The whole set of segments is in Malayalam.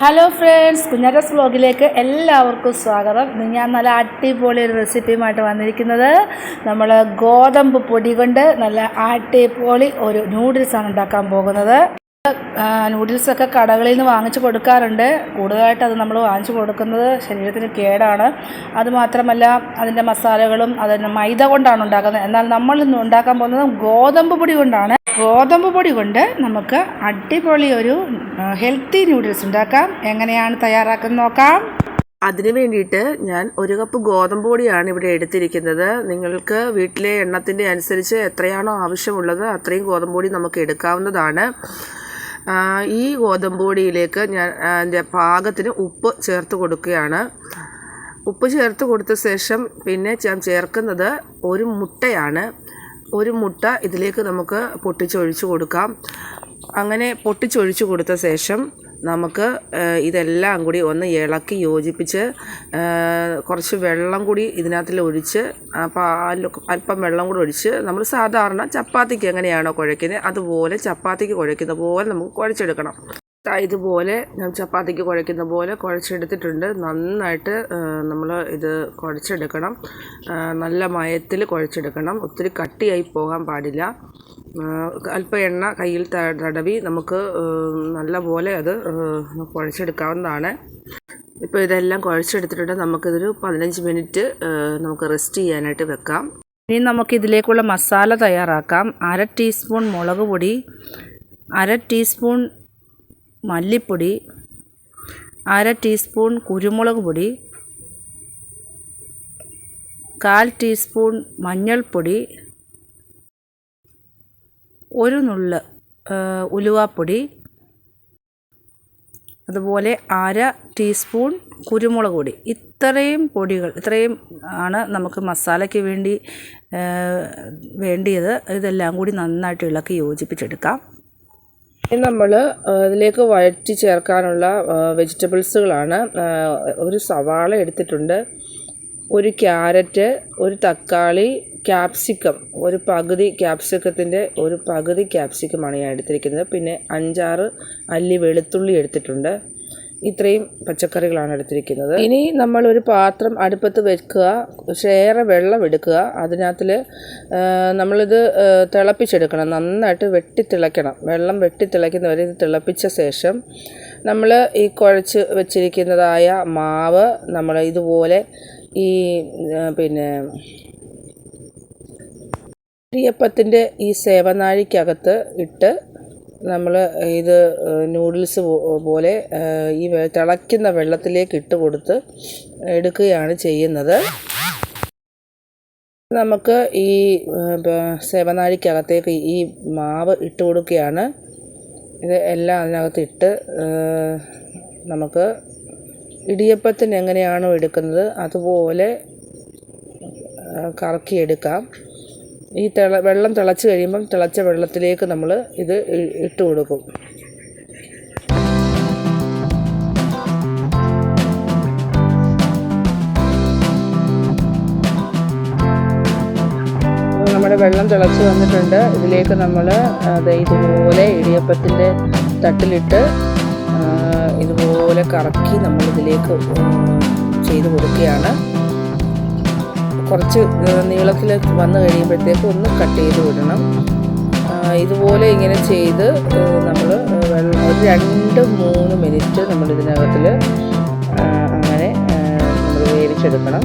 ഹലോ ഫ്രണ്ട്സ് കുഞ്ഞാറ്റസ് വ്ലോഗിലേക്ക് എല്ലാവർക്കും സ്വാഗതം. ഇന്ന് ഞാൻ നല്ല അടിപൊളി ഒരു റെസിപ്പിയുമായിട്ട് വന്നിരിക്കുന്നത് നമ്മൾ ഗോതമ്പ് പൊടി കൊണ്ട് നല്ല അടിപൊളി ഒരു നൂഡിൽസാണ് ഉണ്ടാക്കാൻ പോകുന്നത്. നൂഡിൽസൊക്കെ കടകളിൽ നിന്ന് വാങ്ങിച്ച് കൊടുക്കാറുണ്ട്. കൂടുതലായിട്ട് അത് നമ്മൾ വാങ്ങിച്ച് കൊടുക്കുന്നത് ശരീരത്തിന് കേടാണ്. അതുമാത്രമല്ല അതിന്റെ മസാലകളും അതിന്റെ മൈദ കൊണ്ടാണ് ഉണ്ടാക്കുന്നത്. എന്നാൽ നമ്മൾ ഇന്ന് ഉണ്ടാക്കാൻ പോകുന്നത് ഗോതമ്പ് പൊടി കൊണ്ടാണ്. ഗോതമ്പ് പൊടി കൊണ്ട് നമുക്ക് അടിപൊളി ഒരു ഹെൽത്തി നൂഡിൽസ് ഉണ്ടാക്കാം. എങ്ങനെയാണ് തയ്യാറാക്കുന്നത് നോക്കാം. അതിന് വേണ്ടിയിട്ട് ഞാൻ ഒരു കപ്പ് ഗോതമ്പ് പൊടിയാണ് ഇവിടെ എടുത്തിരിക്കുന്നത്. നിങ്ങൾക്ക് വീട്ടിലെ എണ്ണത്തിന്റെ അനുസരിച്ച് എത്രയാണോ ആവശ്യമുള്ളത് അത്രയും ഗോതമ്പ് പൊടി നമുക്ക് എടുക്കാവുന്നതാണ്. ഈ ഗോതമ്പ് പൊടിയിലേക്ക് ഞാൻ അതിന്റെ പാകത്തിന് ഉപ്പ് ചേർത്ത് കൊടുക്കുകയാണ്. ഉപ്പ് ചേർത്ത് കൊടുത്ത ശേഷം പിന്നെ ഞാൻ ചേർക്കുന്നത് ഒരു മുട്ടയാണ്. ഒരു മുട്ട ഇതിലേക്ക് നമുക്ക് പൊട്ടിച്ചൊഴിച്ച് കൊടുക്കാം. അങ്ങനെ പൊട്ടിച്ചൊഴിച്ച് കൊടുത്ത ശേഷം നമുക്ക് ഇതെല്ലാം കൂടി ഒന്ന് ഇളക്കി യോജിപ്പിച്ച് കുറച്ച് വെള്ളം കൂടി ഇതിനകത്തിൽ ഒഴിച്ച് ആ അല്പം വെള്ളം കൂടി ഒഴിച്ച് നമ്മൾ സാധാരണ ചപ്പാത്തിക്ക് എങ്ങനെയാണോ കുഴയ്ക്കുന്നത് അതുപോലെ ചപ്പാത്തിക്ക് കുഴയ്ക്കുന്ന പോലെ നമുക്ക് കുഴച്ചെടുക്കണം. ഇതുപോലെ ഞാൻ ചപ്പാത്തിക്ക് കുഴയ്ക്കുന്ന പോലെ കുഴച്ചെടുത്തിട്ടുണ്ട്. നന്നായിട്ട് നമ്മൾ ഇത് കുഴച്ചെടുക്കണം. നല്ല മയത്തിൽ കുഴച്ചെടുക്കണം. ഒത്തിരി കട്ടിയായി പോകാൻ പാടില്ല. അല്പ എണ്ണ കയ്യിൽ തടവി നമുക്ക് നല്ല പോലെ അത് കുഴച്ചെടുക്കാവുന്നതാണ്. ഇപ്പോൾ ഇതെല്ലാം കുഴച്ചെടുത്തിട്ടുണ്ട്. നമുക്കിതൊരു പതിനഞ്ച് മിനിറ്റ് നമുക്ക് റെസ്റ്റ് ചെയ്യാനായിട്ട് വെക്കാം. ഇനി നമുക്കിതിലേക്കുള്ള മസാല തയ്യാറാക്കാം. അര ടീസ്പൂൺ മുളക് പൊടി അര ടീസ്പൂൺ മല്ലിപ്പൊടി അര ടീസ്പൂൺ കുരുമുളക് പൊടി കാൽ ടീസ്പൂൺ മഞ്ഞൾപ്പൊടി ഒരു നുള്ള് ഉലുവാപ്പൊടി അതുപോലെ അര ടീസ്പൂൺ കുരുമുളക് പൊടി. ഇത്രയും പൊടികൾ ഇത്രയും ആണ് നമുക്ക് മസാലയ്ക്ക് വേണ്ടി വേണ്ടിയത്. ഇതെല്ലാം കൂടി നന്നായിട്ട് ഇളക്കി യോജിപ്പിച്ചെടുക്കാം. ഇനി നമ്മൾ ഇതിലേക്ക് വഴറ്റി ചേർക്കാനുള്ള വെജിറ്റബിൾസുകളാണ്. ഒരു സവാള എടുത്തിട്ടുണ്ട്. ഒരു ക്യാരറ്റ് ഒരു തക്കാളി ക്യാപ്സിക്കം. ഒരു പകുതി ക്യാപ്സിക്കത്തിന്റെ ഒരു പകുതി ക്യാപ്സിക്കമാണ് ഞാൻ എടുത്തിരിക്കുന്നത്. പിന്നെ അഞ്ചാറ് അല്ലി വെളുത്തുള്ളി എടുത്തിട്ടുണ്ട്. ഇത്രയും പച്ചക്കറികളാണ് എടുത്തിരിക്കുന്നത്. ഇനി നമ്മൾ ഒരു പാത്രം അടുപ്പത്ത് വെക്കുക ഏറെ വെള്ളം എടുക്കുക. അതിനകത്തിൽ നമ്മളിത് തിളപ്പിച്ചെടുക്കണം. നന്നായിട്ട് വെട്ടിത്തിളയ്ക്കണം. വെള്ളം വെട്ടിത്തിളയ്ക്കുന്നവരെ ഇത് തിളപ്പിച്ച ശേഷം നമ്മൾ ഈ കുഴച്ച് വെച്ചിരിക്കുന്നതായ മാവ് നമ്മൾ ഇതുപോലെ ഈ പിന്നെ ഇടിയപ്പത്തിന്റെ ഈ സേവനാഴിക്കകത്ത് ഇട്ട് നമ്മൾ ഇത് നൂഡിൽസ് പോലെ ഈ തിളയ്ക്കുന്ന വെള്ളത്തിലേക്ക് ഇട്ട് കൊടുത്ത് എടുക്കുകയാണ് ചെയ്യുന്നത്. നമുക്ക് ഈ സേവനാഴിക്കകത്തേക്ക് ഈ മാവ് ഇട്ട് കൊടുക്കുകയാണ്. ഇത് എല്ലാം അതിനകത്ത് ഇട്ട് നമുക്ക് ഇടിയപ്പത്തിന് എങ്ങനെയാണോ എടുക്കുന്നത് അതുപോലെ കറക്കിയെടുക്കാം. ഈ തിള വെള്ളം തിളച്ച് കഴിയുമ്പം തിളച്ച വെള്ളത്തിലേക്ക് നമ്മൾ ഇത് ഇട്ട് കൊടുക്കും. നമ്മുടെ വെള്ളം തിളച്ച് വന്നിട്ടുണ്ട്. ഇതിലേക്ക് നമ്മൾ ഇതുപോലെ ഇടിയപ്പത്തിന്റെ തട്ടിലിട്ട് ഇതുപോലെ കറക്കി നമ്മൾ ഇതിലേക്ക് ചെയ്ത് കൊടുക്കുകയാണ്. കുറച്ച് നീളത്തിൽ വന്നു കഴിയുമ്പോഴത്തേക്ക് ഒന്ന് കട്ട് ചെയ്ത് വിടണം. ഇതുപോലെ ഇങ്ങനെ ചെയ്ത് നമ്മൾ വെള്ളം ഒരു രണ്ട് മൂന്ന് മിനിറ്റ് നമ്മൾ ഇതിനകത്തിൽ അങ്ങനെ നമ്മൾ വേവിച്ചെടുക്കണം.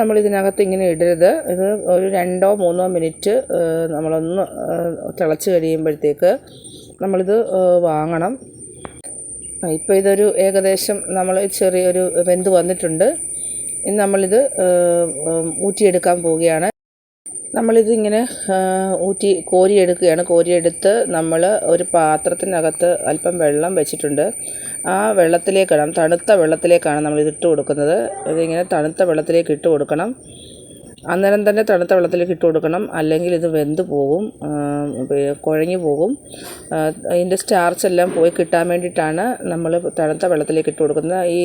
നമ്മൾ ഇതിനകത്ത് ഇങ്ങനെ ഇടരുത്. ഇത് ഒരു രണ്ടോ മൂന്നോ മിനിറ്റ് നമ്മളൊന്ന് തിളച്ച് കഴിയുമ്പോഴത്തേക്ക് നമ്മളിത് വാങ്ങണം. ഇപ്പോൾ ഇതൊരു ഏകദേശം നമ്മൾ ചെറിയൊരു വെന്ത് വന്നിട്ടുണ്ട്. ഇനി നമ്മളിത് ഊറ്റിയെടുക്കാൻ പോവുകയാണ്. നമ്മളിത് ഇങ്ങനെ ആ, ഊറ്റി കോരിയെടുക്കുകയാണ്. കോരിയെടുത്ത് നമ്മൾ ഒരു പാത്രത്തിനകത്ത് അല്പം വെള്ളം വെച്ചിട്ടുണ്ട്. ആ വെള്ളത്തിലേക്കാണ് തണുത്ത വെള്ളത്തിലേക്കാണ് നമ്മൾ ഇത് ഇട്ട് കൊടുക്കുന്നത്. ഇതിങ്ങനെ തണുത്ത വെള്ളത്തിലേക്ക് ഇട്ട് കൊടുക്കണം. അന്നേരം തന്നെ തണുത്ത വെള്ളത്തിലേക്ക് ഇട്ട് കൊടുക്കണം. അല്ലെങ്കിൽ ഇത് വെന്ത് പോകും. കുഴഞ്ഞു പോകും. അതിന്റെ സ്റ്റാർച്ച് എല്ലാം പോയി കിട്ടാൻ വേണ്ടിയിട്ടാണ് നമ്മൾ തണുത്ത വെള്ളത്തിലേക്ക് ഇട്ട് കൊടുക്കുന്നത്. ഈ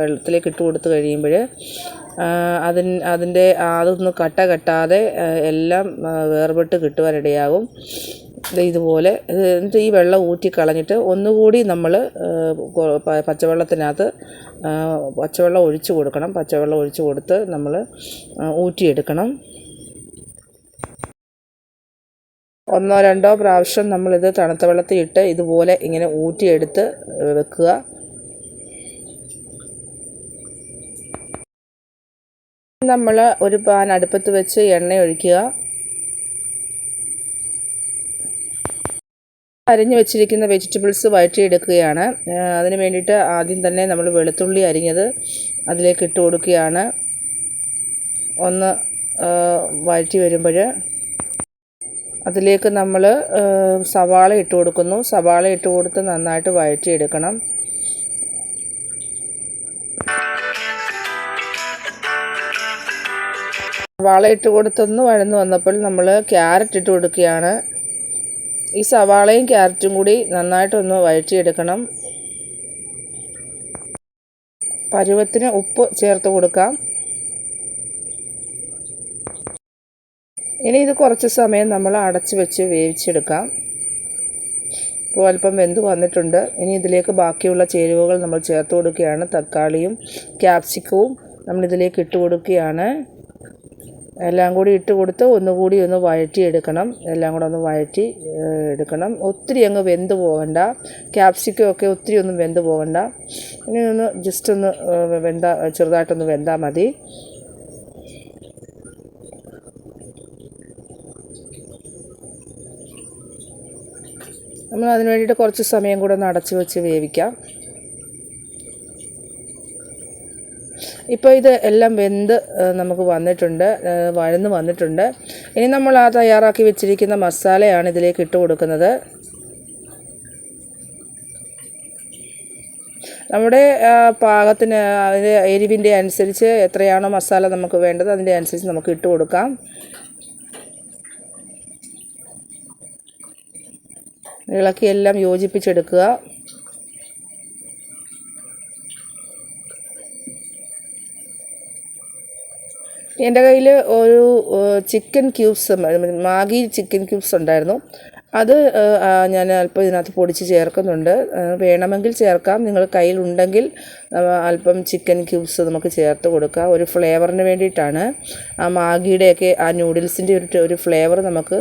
വെള്ളത്തിലേക്ക് ഇട്ട് കൊടുത്ത് കഴിയുമ്പോൾ അതിന് അതിന്റെ അതൊന്ന് കട്ട കെട്ടാതെ എല്ലാം വേർപെട്ട് കിട്ടുവാനിടയാകും ഇതുപോലെ എന്നിട്ട് ഈ വെള്ളം ഊറ്റി കളഞ്ഞിട്ട് ഒന്നുകൂടി നമ്മൾ പച്ചവെള്ളത്തിനകത്ത് പച്ചവെള്ളം ഒഴിച്ച് കൊടുക്കണം. പച്ചവെള്ളം ഒഴിച്ച് കൊടുത്ത് നമ്മൾ ഊറ്റിയെടുക്കണം. ഒന്നോ രണ്ടോ പ്രാവശ്യം നമ്മളിത് തണുത്ത വെള്ളത്തിൽ ഇട്ട് ഇതുപോലെ ഇങ്ങനെ ഊറ്റിയെടുത്ത് വെക്കുക. നമ്മൾ ഒരു പാൻ അടുപ്പത്ത് വെച്ച് എണ്ണ ഒഴിക്കുക. അരിഞ്ഞു വെച്ചിരിക്കുന്ന വെജിറ്റബിൾസ് വഴറ്റിയെടുക്കുകയാണ്. അതിന് വേണ്ടിയിട്ട് ആദ്യം തന്നെ നമ്മൾ വെളുത്തുള്ളി അരിഞ്ഞത് അതിലേക്ക് ഇട്ട് കൊടുക്കുകയാണ്. ഒന്ന് വഴറ്റി വരുമ്പോൾ അതിലേക്ക് നമ്മൾ സവാള ഇട്ട് കൊടുക്കുന്നു. സവാള ഇട്ട് കൊടുത്ത് നന്നായിട്ട് വഴറ്റിയെടുക്കണം. സവാള ഇട്ട് കൊടുത്തൊന്ന് വഴന്ന് വന്നപ്പോൾ നമ്മൾ ക്യാരറ്റ് ഇട്ട് കൊടുക്കുകയാണ്. ഈ സവാളയും ക്യാരറ്റും കൂടി നന്നായിട്ടൊന്ന് വഴറ്റിയെടുക്കണം. പരുവത്തിന് ഉപ്പ് ചേർത്ത് കൊടുക്കാം. ഇനി ഇത് കുറച്ച് സമയം നമ്മൾ അടച്ച് വെച്ച് വേവിച്ചെടുക്കാം. ഇപ്പോൾ അല്പം വെന്ത് വന്നിട്ടുണ്ട്. ഇനി ഇതിലേക്ക് ബാക്കിയുള്ള ചേരുവകൾ നമ്മൾ ചേർത്ത് കൊടുക്കുകയാണ്. തക്കാളിയും ക്യാപ്സിക്കവും നമ്മളിതിലേക്ക് ഇട്ട് കൊടുക്കുകയാണ്. എല്ലാം കൂടി ഇട്ട് കൊടുത്ത് ഒന്നുകൂടി ഒന്ന് വഴറ്റി എടുക്കണം എല്ലാം കൂടെ ഒന്ന് വഴറ്റി എടുക്കണം. ഒത്തിരി അങ്ങ് വെന്ത് പോകണ്ട ക്യാപ്സിക്കം ഒക്കെ ഒത്തിരി ഒന്നും വെന്ത് പോകണ്ട ഇനി ഒന്ന് ജസ്റ്റ് ഒന്ന് വെന്ത ചെറുതായിട്ടൊന്ന് വെന്താൽ മതി. നമ്മൾ അതിന് വേണ്ടിയിട്ട് കുറച്ച് സമയം കൂടെ ഒന്ന് അടച്ച് വെച്ച് വേവിക്കാം. ഇപ്പോൾ ഇത് എല്ലാം വെന്ത് നമുക്ക് വന്നിട്ടുണ്ട് വഴന്ന് വന്നിട്ടുണ്ട്. ഇനി നമ്മൾ ആ തയ്യാറാക്കി വെച്ചിരിക്കുന്ന മസാലയാണ് ഇതിലേക്ക് ഇട്ട് കൊടുക്കുന്നത്. നമ്മുടെ പാകത്തിന് അതിന്റെ എരിവിന്റെ അനുസരിച്ച് എത്രയാണോ മസാല നമുക്ക് വേണ്ടത് അതിന്റെ അനുസരിച്ച് നമുക്ക് ഇട്ട് കൊടുക്കാം. ഇളക്കി എല്ലാം യോജിപ്പിച്ചെടുക്കുക. എന്റെ കയ്യിൽ ഒരു chicken cubes Maggi chicken cubes ഉണ്ടായിരുന്നു. അത് ഞാൻ അല്പം ഇതിനകത്ത് പൊടിച്ച് ചേർക്കുന്നുണ്ട്. വേണമെങ്കിൽ ചേർക്കാം. നിങ്ങൾ കയ്യിലുണ്ടെങ്കിൽ അല്പം ചിക്കൻ ക്യൂബ്സ് നമുക്ക് ചേർത്ത് കൊടുക്കാം. ഒരു ഫ്ലേവറിന് വേണ്ടിയിട്ടാണ്. ആ മാഗിയുടെയൊക്കെ ആ നൂഡിൽസിന്റെ ഒരു ഒരു ഫ്ലേവർ നമുക്ക്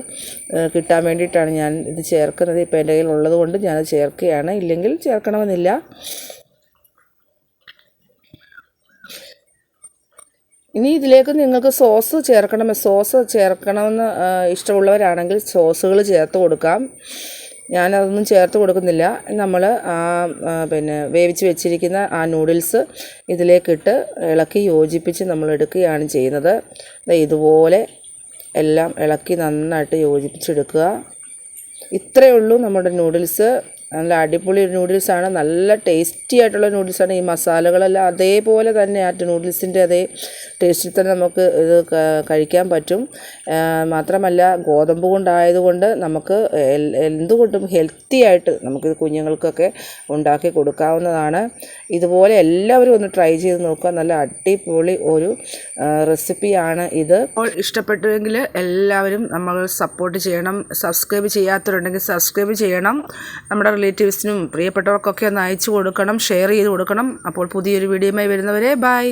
കിട്ടാൻ വേണ്ടിയിട്ടാണ് ഞാൻ ഇത് ചേർക്കുന്നത്. ഇപ്പോൾ എന്റെ കയ്യിൽ കൊണ്ട് ഞാനത് ചേർക്കുകയാണ്. ഇല്ലെങ്കിൽ ചേർക്കണമെന്നില്ല. ഇനി ഇതിലേക്ക് നിങ്ങൾക്ക് സോസ് ചേർക്കണം സോസ് ചേർക്കണമെന്ന് ഇഷ്ടമുള്ളവരാണെങ്കിൽ സോസുകൾ ചേർത്ത് കൊടുക്കാം. ഞാനതൊന്നും ചേർത്ത് കൊടുക്കുന്നില്ല. നമ്മൾ ആ പിന്നെ വേവിച്ച് വെച്ചിരിക്കുന്ന ആ നൂഡിൽസ് ഇതിലേക്കിട്ട് ഇളക്കി യോജിപ്പിച്ച് നമ്മൾ എടുക്കുകയാണ് ചെയ്യുന്നത് ഇതുപോലെ എല്ലാം ഇളക്കി നന്നായിട്ട് യോജിപ്പിച്ചെടുക്കുക. ഇത്രയേ ഉള്ളൂ നമ്മുടെ നൂഡിൽസ് നല്ല അടിപൊളി നൂഡിൽസാണ്. നല്ല ടേസ്റ്റി ആയിട്ടുള്ള നൂഡിൽസാണ് ഈ മസാലകളെല്ലാം. അതേപോലെ തന്നെ ആ നൂഡിൽസിന്റെ അതേ ടേസ്റ്റിൽ തന്നെ നമുക്ക് ഇത് കഴിക്കാൻ പറ്റും. മാത്രമല്ല ഗോതമ്പ് കൊണ്ടായതുകൊണ്ട് നമുക്ക് എന്തുകൊണ്ടും ഹെൽത്തി ആയിട്ട് നമുക്ക് കുഞ്ഞുങ്ങൾക്കൊക്കെ ഉണ്ടാക്കി കൊടുക്കാവുന്നതാണ്. ഇതുപോലെ എല്ലാവരും ഒന്ന് ട്രൈ ചെയ്ത് നോക്കുക. നല്ല അടിപൊളി ഒരു റെസിപ്പിയാണ് ഇത്. ഇഷ്ടപ്പെട്ടുവെങ്കിൽ എല്ലാവരും നമ്മൾ സപ്പോർട്ട് ചെയ്യണം. സബ്സ്ക്രൈബ് ചെയ്യാത്തവരുണ്ടെങ്കിൽ സബ്സ്ക്രൈബ് ചെയ്യണം. നമ്മുടെ റിലേറ്റീവ്സിനും പ്രിയപ്പെട്ടവർക്കൊക്കെ ഒന്ന് അയച്ചു കൊടുക്കണം ഷെയർ ചെയ്ത് കൊടുക്കണം. അപ്പോൾ പുതിയൊരു വീഡിയോയുമായി വരുന്നവരെ ബൈ